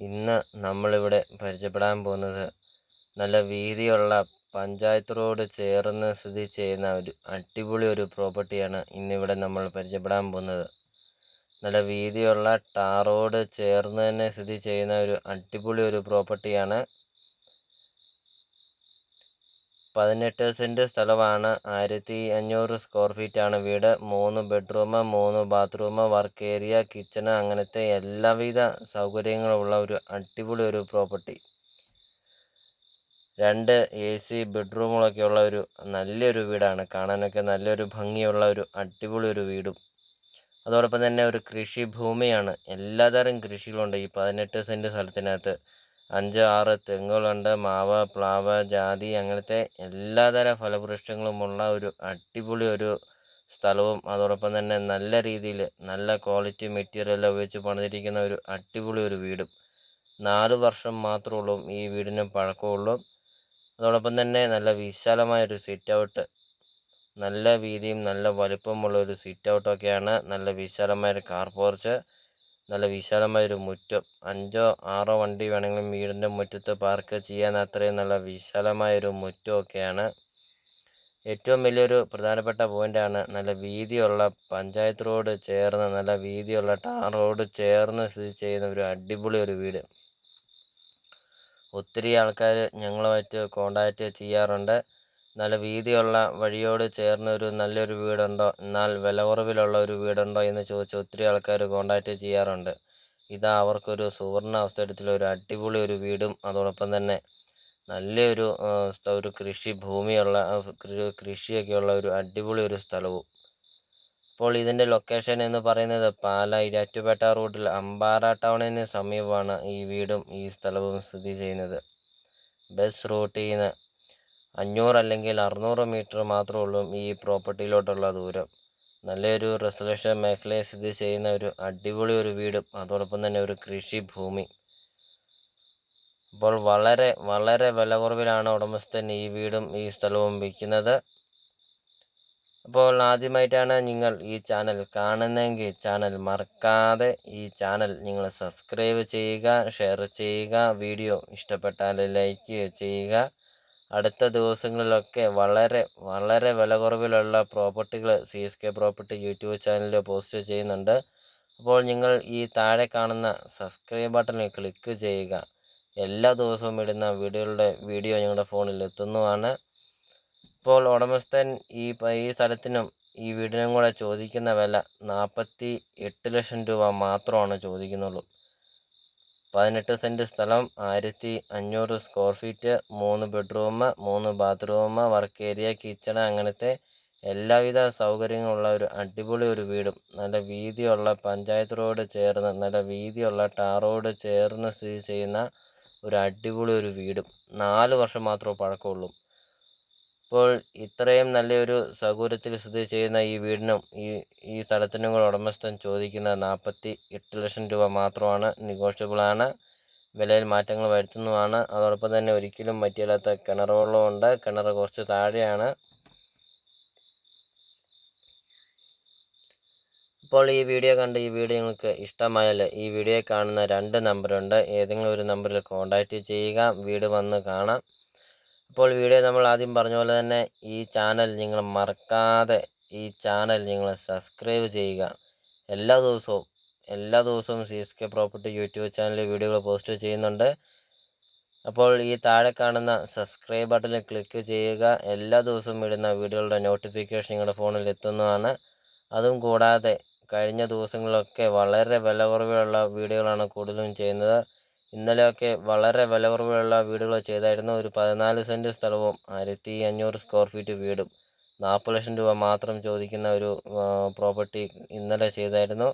ഇന്ന് നമ്മളിവിടെ പരിചയപ്പെടാൻ പോകുന്നത് നല്ല വീതിയുള്ള പഞ്ചായത്ത് റോഡ് ചേർന്ന് സ്ഥിതി ചെയ്യുന്ന ഒരു അടിപൊളി ഒരു പ്രോപ്പർട്ടിയാണ് ഇന്നിവിടെ നമ്മൾ പരിചയപ്പെടാൻ പോകുന്നത്. നല്ല വീതിയുള്ള ടാർ റോഡ് ചേർന്ന് തന്നെ സ്ഥിതി ചെയ്യുന്ന ഒരു അടിപൊളി ഒരു പ്രോപ്പർട്ടിയാണ് പതിനെട്ട് സെന്റ് സ്ഥലമാണ്. ആയിരത്തി അഞ്ഞൂറ് സ്ക്വയർ ഫീറ്റാണ് വീട്. മൂന്ന് ബെഡ്റൂം മൂന്ന് ബാത്റൂം വർക്ക് ഏരിയ കിച്ചണ് അങ്ങനത്തെ എല്ലാവിധ സൗകര്യങ്ങളുള്ള ഒരു അടിപൊളി ഒരു പ്രോപ്പർട്ടി രണ്ട് എ സി ബെഡ്റൂമുകളൊക്കെ ഉള്ള ഒരു നല്ലൊരു വീടാണ്. കാണാനൊക്കെ നല്ലൊരു ഭംഗിയുള്ള ഒരു അടിപൊളി ഒരു വീടും. അതോടൊപ്പം തന്നെ ഒരു കൃഷി ഭൂമിയാണ്. എല്ലാതരം കൃഷികളുണ്ട് ഈ പതിനെട്ട് സെന്റ് സ്ഥലത്തിനകത്ത്. അഞ്ച് ആറ് തെങ്ങുകളുണ്ട് മാവ് പ്ലാവ് ജാതി അങ്ങനത്തെ എല്ലാതര ഫലവൃക്ഷങ്ങളുമുള്ള ഒരു അടിപൊളി ഒരു സ്ഥലവും അതോടൊപ്പം തന്നെ നല്ല രീതിയിൽ നല്ല ക്വാളിറ്റി മെറ്റീരിയൽ ഉപയോഗിച്ച് പണിതിരിക്കുന്ന ഒരു അടിപൊളി ഒരു വീടും. നാല് വർഷം മാത്രമേ ഉള്ളൂ ഈ വീടിന് പഴക്കമുള്ളൂ. അതോടൊപ്പം തന്നെ നല്ല വിശാലമായൊരു സിറ്റ് ഔട്ട് നല്ല വീതിയും നല്ല വലിപ്പമുള്ള ഒരു സിറ്റ് ഔട്ടൊക്കെയാണ് നല്ല വിശാലമായൊരു കാർ പോർച്ച് നല്ല വിശാലമായൊരു മുറ്റം. അഞ്ചോ ആറോ വണ്ടി വേണമെങ്കിലും വീടിന്റെ മുറ്റത്ത് പാർക്ക് ചെയ്യാൻ അത്രയും നല്ല വിശാലമായൊരു മുറ്റമൊക്കെയാണ്. ഏറ്റവും വലിയൊരു പ്രധാനപ്പെട്ട പോയിന്റാണ് നല്ല വീതിയുള്ള പഞ്ചായത്ത് റോഡ് ചേർന്ന് നല്ല വീതിയുള്ള ടാർ റോഡ് ചേർന്ന് സ്ഥിതി ചെയ്യുന്ന ഒരു അടിപൊളി ഒരു വീട്. ഒത്തിരി ആൾക്കാർ ഞങ്ങളുമായിട്ട് കോണ്ടാക്റ്റ് ചെയ്യാറുണ്ട്. നല്ല വീതിയുള്ള വഴിയോട് ചേർന്ന് ഒരു നല്ലൊരു വീടുണ്ടോ? എന്നാൽ വില കുറവിലുള്ള ഒരു വീടുണ്ടോ എന്ന് ചോദിച്ച് ഒത്തിരി ആൾക്കാർ കോൺടാക്റ്റ് ചെയ്യാറുണ്ട്. ഇതാ അവർക്കൊരു സുവർണ അവസരത്തിൽ ഒരു അടിപൊളി ഒരു വീടും അതോടൊപ്പം തന്നെ നല്ലൊരു ഒരു കൃഷി ഭൂമിയുള്ള കൃഷിയൊക്കെയുള്ള ഒരു അടിപൊളി ഒരു സ്ഥലവും. അപ്പോൾ ഇതിന്റെ ലൊക്കേഷൻ എന്ന് പറയുന്നത് പാല ഇരാറ്റുപേട്ട റോഡിൽ അമ്പാറ ടൗണിന് സമീപമാണ് ഈ വീടും ഈ സ്ഥലവും സ്ഥിതി ചെയ്യുന്നത്. ബസ് റൂട്ടിൽ നിന്ന് അഞ്ഞൂറ് അല്ലെങ്കിൽ അറുന്നൂറ് മീറ്റർ മാത്രമേ ഉള്ളൂ ഈ പ്രോപ്പർട്ടിയിലോട്ടുള്ള ദൂരം. നല്ലൊരു റെസിഡൻഷ്യൽ മേഖലയിൽ സ്ഥിതി ചെയ്യുന്ന ഒരു അടിപൊളി ഒരു വീടും അതോടൊപ്പം തന്നെ ഒരു കൃഷി ഭൂമി. അപ്പോൾ വളരെ വളരെ വില കുറവിലാണ് ഉടമസ്ഥൻ ഈ വീടും ഈ സ്ഥലവും വിൽക്കുന്നത്. അപ്പോൾ ആദ്യമായിട്ടാണ് നിങ്ങൾ ഈ ചാനൽ കാണുന്നതെങ്കിൽ ചാനൽ മറക്കാതെ ഈ ചാനൽ നിങ്ങൾ സബ്സ്ക്രൈബ് ചെയ്യുക ഷെയർ ചെയ്യുക വീഡിയോ ഇഷ്ടപ്പെട്ടാൽ ലൈക്ക് ചെയ്യുക. അടുത്ത ദിവസങ്ങളിലൊക്കെ വളരെ വളരെ വില കുറവിലുള്ള പ്രോപ്പർട്ടികൾ C S K property YouTube ചാനലിൽ പോസ്റ്റ് ചെയ്യുന്നുണ്ട്. അപ്പോൾ നിങ്ങൾ ഈ താഴെ കാണുന്ന സബ്സ്ക്രൈബ് ബട്ടണിൽ ക്ലിക്ക് ചെയ്യുക. എല്ലാ ദിവസവും ഇടുന്ന വീഡിയോകളുടെ വീഡിയോ ഞങ്ങളുടെ ഫോണിൽ എത്തുന്നതാണ്. ഇപ്പോൾ ഉടമസ്ഥൻ ഈ ഈ സ്ഥലത്തിനും ഈ വീടിനും കൂടെ ചോദിക്കുന്ന വില നാൽപ്പത്തി എട്ട് ലക്ഷം രൂപ മാത്രമാണ് ചോദിക്കുന്നുള്ളൂ. പതിനെട്ട് സെന്റ് സ്ഥലം ആയിരത്തി അഞ്ഞൂറ് സ്ക്വയർ ഫീറ്റ് മൂന്ന് ബെഡ്റൂം മൂന്ന് ബാത്റൂം വർക്ക് ഏരിയ കിച്ചൺ അങ്ങനത്തെ എല്ലാവിധ സൗകര്യങ്ങളുള്ള ഒരു അടിപൊളി ഒരു വീടും. നല്ല വീതിയുള്ള പഞ്ചായത്ത് റോഡ് ചേർന്ന് നല്ല വീതിയുള്ള ടാർ റോഡ് ചേർന്ന് സ്ഥിതി ചെയ്യുന്ന ഒരു അടിപൊളി ഒരു വീടും. നാല് വർഷം മാത്രമേ പഴക്കമുള്ളൂ. ഇപ്പോൾ ഇത്രയും നല്ലൊരു സൗകര്യത്തിൽ സ്ഥിതി ചെയ്യുന്ന ഈ വീടിനും ഈ ഈ സ്ഥലത്തിനും കൂടെ ഉടമസ്ഥൻ ചോദിക്കുന്ന നാൽപ്പത്തി എട്ട് ലക്ഷം രൂപ മാത്രമാണ് നെഗോഷ്യബിളാണ് വിലയിൽ മാറ്റങ്ങൾ വരുത്തുന്നതാണ് അതോടൊപ്പം തന്നെ ഒരിക്കലും പറ്റിയല്ലാത്ത കിണർ വെള്ളമുണ്ട് കിണർ കുറച്ച് താഴെയാണ്. ഇപ്പോൾ ഈ വീഡിയോ കണ്ട് ഈ വീഡിയോ നിങ്ങൾക്ക് ഇഷ്ടമായാൽ ഈ വീഡിയോ കാണുന്ന രണ്ട് നമ്പറുണ്ട് ഏതെങ്കിലും ഒരു നമ്പറിൽ കോൺടാക്റ്റ് ചെയ്യുക. വീട് വന്ന് കാണാം. ഇപ്പോൾ വീഡിയോ നമ്മൾ ആദ്യം പറഞ്ഞ പോലെ തന്നെ ഈ ചാനൽ നിങ്ങൾ മറക്കാതെ ഈ ചാനൽ നിങ്ങൾ സബ്സ്ക്രൈബ് ചെയ്യുക. എല്ലാ ദിവസവും എല്ലാ ദിവസവും C S K property YouTube ചാനലിൽ വീഡിയോകൾ പോസ്റ്റ് ചെയ്യുന്നുണ്ട്. അപ്പോൾ ഈ താഴെ കാണുന്ന സബ്സ്ക്രൈബ് ബട്ടണിൽ ക്ലിക്ക് ചെയ്യുക. എല്ലാ ദിവസവും ഇടുന്ന വീഡിയോകളുടെ നോട്ടിഫിക്കേഷൻ നിങ്ങളുടെ ഫോണിൽ എത്തുന്നതാണ്. അതും കൂടാതെ കഴിഞ്ഞ ദിവസങ്ങളിലൊക്കെ വളരെ വില കുറവിലുള്ള വീഡിയോകളാണ് കൂടുതലും ചെയ്യുന്നത്. ഇന്നലെയൊക്കെ വളരെ വില കുറവുള്ള വീടുകൾ ചെയ്തായിരുന്നു. ഒരു പതിനാല് സെന്റ് സ്ഥലവും ആയിരത്തി അഞ്ഞൂറ് സ്ക്വയർ ഫീറ്റ് വീടും. നാൽപ്പത് ലക്ഷം രൂപ മാത്രം ചോദിക്കുന്ന ഒരു പ്രോപ്പർട്ടി ഇന്നലെ ചെയ്തായിരുന്നു.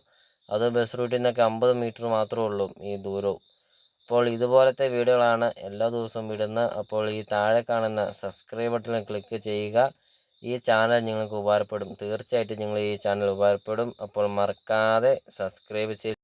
അത് ബസ് റൂട്ടിൽ നിന്നൊക്കെ അമ്പത് മീറ്റർ മാത്രമേ ഉള്ളൂ ഈ ദൂരവും. അപ്പോൾ ഇതുപോലത്തെ വീഡിയോകളാണ് എല്ലാ ദിവസവും വിടുന്നത്. അപ്പോൾ ഈ താഴെ കാണുന്ന സബ്സ്ക്രൈബ് ബട്ടണിൽ ക്ലിക്ക് ചെയ്യുക. ഈ ചാനൽ നിങ്ങൾക്ക് ഉപകാരപ്പെടും. തീർച്ചയായിട്ടും നിങ്ങൾ ഈ ചാനൽ ഉപകാരപ്പെടും. അപ്പോൾ മറക്കാതെ സബ്സ്ക്രൈബ് ചെയ്ത്